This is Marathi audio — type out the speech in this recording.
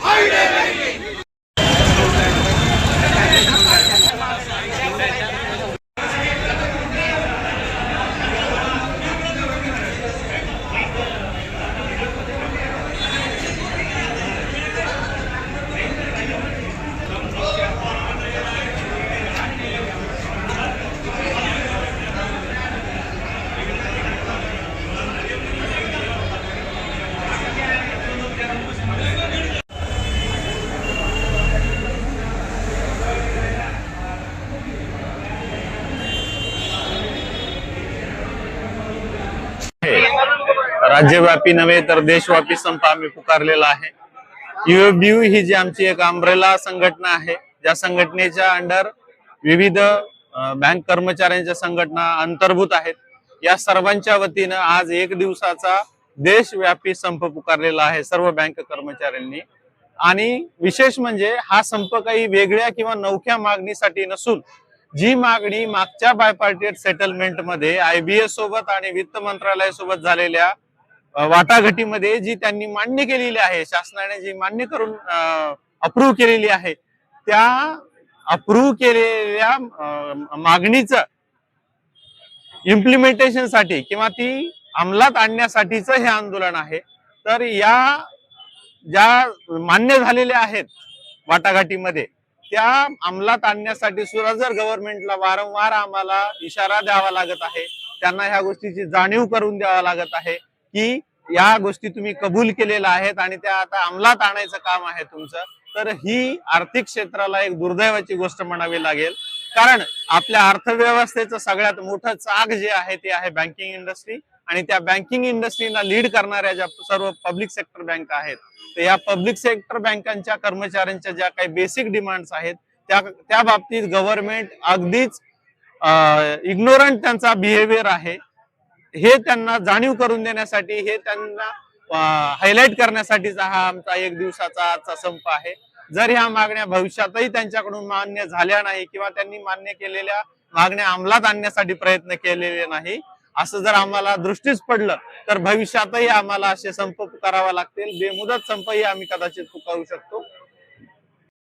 Haydi! राज्यव्यापी नव्हे तर देशव्यापी संप आम्ही पुकारलेला आहे. युएफडीयू ही जी आमची एक आंब्रेला संघटना आहे ज्या संघटनेच्या अंडर विविध बँक कर्मचाऱ्यांच्या संघटना अंतर्भूत आहेत. या सर्वांच्या वतीनं आज एक दिवसाचा देशव्यापी संप पुकारलेला आहे सर्व बँक कर्मचाऱ्यांनी. आणि विशेष म्हणजे हा संप काही वेगळ्या किंवा नवख्या मागणीसाठी नसून जी मागणी मागच्या बायपार्टिएट सेटलमेंटमध्ये आयबीएस सोबत आणि वित्त मंत्रालयासोबत झालेल्या वाटाघाटीमध्ये जी त्यांनी मान्य केलेली आहे शासनाने जी मान्य करून अप्रूव्ह केलेली आहे त्या अप्रूव्ह केलेल्या मागणीचं इम्प्लिमेंटेशनसाठी किंवा ती अंमलात आणण्यासाठीच हे आंदोलन आहे. तर या ज्या मान्य झालेल्या आहेत वाटाघाटीमध्ये त्या अंमलात आणण्यासाठी सुद्धा जर गव्हर्नमेंटला वारंवार आम्हाला इशारा द्यावा लागत आहे त्यांना ह्या गोष्टीची जाणीव करून द्यावा लागत आहे की या गोष्टी तुम्ही कबूल केलेल्या आहेत आणि त्या आता अंमलात आणायचं काम आहे तुमचं तर ही आर्थिक क्षेत्राला एक दुर्दैवाची गोष्ट म्हणावी लागेल. कारण आपल्या अर्थव्यवस्थेचं सगळ्यात मोठं चाक जे आहे ते आहे बँकिंग इंडस्ट्री आणि त्या बँकिंग इंडस्ट्रीला लीड करणाऱ्या ज्या सर्व पब्लिक सेक्टर बँक आहेत तर या पब्लिक सेक्टर बँकांच्या कर्मचाऱ्यांच्या ज्या काही बेसिक डिमांड्स आहेत त्या त्या बाबतीत गव्हर्नमेंट अगदीच इग्नोरंट त्यांचा बिहेवियर आहे. हे त्यांना जाणीव करून देण्यासाठी हे त्यांना हायलाईट करण्यासाठीचा हा आमचा एक दिवसाचा आजचा संप आहे. जर ह्या मागण्या भविष्यातही त्यांच्याकडून मान्य झाल्या नाही किंवा त्यांनी मान्य केलेल्या मागण्या अंमलात आणण्यासाठी प्रयत्न केलेले नाही असं जर आम्हाला दृष्टीच पडलं तर भविष्यातही आम्हाला असे संप पुकारावा लागतील. बेमुदत संपही आम्ही कदाचित पुकारू शकतो.